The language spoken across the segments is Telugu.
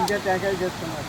ఇంకా ట్యాంకాయ చేస్తున్నారు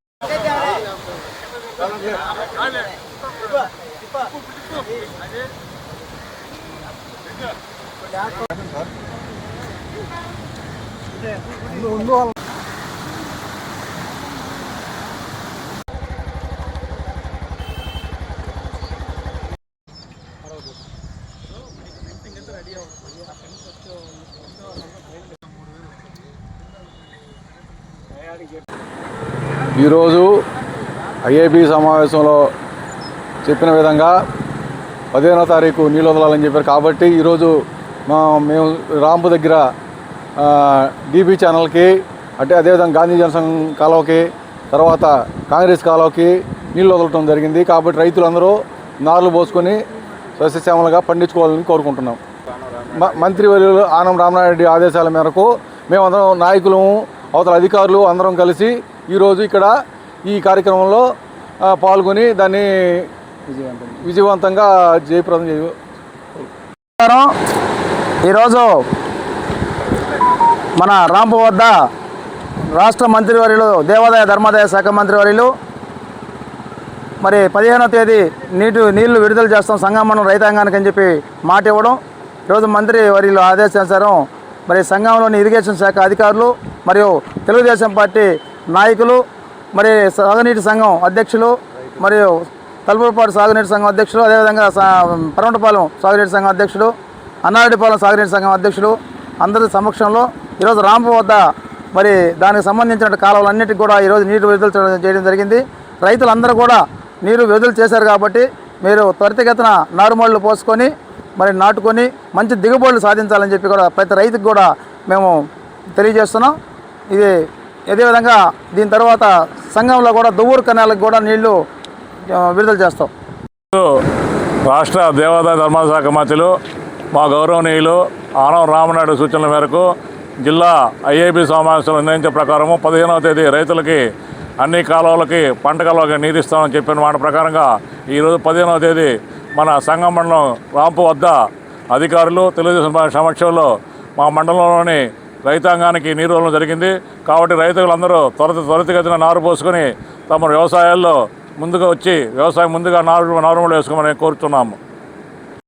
ఈరోజు ఐఏపీ సమావేశంలో చెప్పిన విధంగా పదిహేనో తారీఖు నీళ్ళు వదలాలని చెప్పారు. కాబట్టి ఈరోజు మా మేము రాంపు దగ్గర డీబీ ఛానల్కి అంటే అదేవిధంగా గాంధీ జనసంఘం కాలువకి తర్వాత కాంగ్రెస్ కాలువకి నీళ్ళు వదలటం జరిగింది. కాబట్టి రైతులందరూ నార్లు పోసుకొని సస్యశ్యామలుగా పండించుకోవాలని కోరుకుంటున్నాం. మ- మంత్రివర్యులు ఆనం రామనారెడ్డి ఆదేశాల మేరకు మేమందరం నాయకులము అవతల అధికారులు అందరం కలిసి ఈరోజు ఇక్కడ ఈ కార్యక్రమంలో పాల్గొని దాన్ని విజయవంతంగా జయప్రదం చేయ ఈరోజు మన రాంపు వద్ద రాష్ట్ర మంత్రివర్యులు దేవాదాయ ధర్మాదాయ శాఖ మంత్రివర్యులు మరి పదిహేనో తేదీ నీటి నీళ్ళు విడుదల చేస్తాం సంగమనం రైతాంగానికి అని చెప్పి మాట ఇవ్వడం. ఈరోజు మంత్రి వర్యులు ఆదేశానుసారం మరి సంఘంలోని ఇరిగేషన్ శాఖ అధికారులు మరియు తెలుగుదేశం పార్టీ నాయకులు మరి సాగునీటి సంఘం అధ్యక్షులు మరియు తలుపులపాటు సాగునీటి సంఘం అధ్యక్షులు అదేవిధంగా పరమటపాలెం సాగునీటి సంఘం అధ్యక్షుడు అన్నారెడ్డిపాలెం సాగునీటి సంఘం అధ్యక్షులు అందరి సమక్షంలో ఈరోజు రాంపు వద్ద మరి దానికి సంబంధించిన కాలువలన్నిటికీ కూడా ఈరోజు నీరు విడుదల చేయడం- చేయడం జరిగింది. రైతులందరూ కూడా నీరు విడుదల చేశారు కాబట్టి మీరు త్వరితగతిన నారుమళ్ళు పోసుకొని మరి నాటుకొని మంచి దిగుబడులు సాధించాలని చెప్పి కూడా ప్రతి రైతుకు కూడా మేము తెలియజేస్తున్నాం. ఇది అదేవిధంగా దీని తర్వాత సంఘంలో కూడా దువ్వూరు కెనాల్కి కూడా నీళ్ళు విడుదల చేస్తాం. రాష్ట్ర దేవాదాయ ధర్మాల శాఖ మంత్రులు మా గౌరవనీయులు ఆనవ రామనాయుడు సూచనల మేరకు జిల్లా ఐఏబీ సమావేశంలో నిర్ణయించే ప్రకారము పదిహేనవ తేదీ రైతులకి అన్ని కాలువలకి పంట కాలువకి చెప్పిన మాట ప్రకారంగా ఈరోజు పదిహేనవ తేదీ మన సంఘం మండలం రాంపు వద్ద అధికారులు తెలుగుదేశం సమక్షంలో మా మండలంలోని రైతాంగానికి నీరు జరిగింది. కాబట్టి రైతులందరూ త్వరత త్వరితగతిన నారు పోసుకొని తమ వ్యవసాయాల్లో ముందుగా వచ్చి వ్యవసాయం ముందుగా నారు నారుమూలు వేసుకోమని కోరుతున్నాము.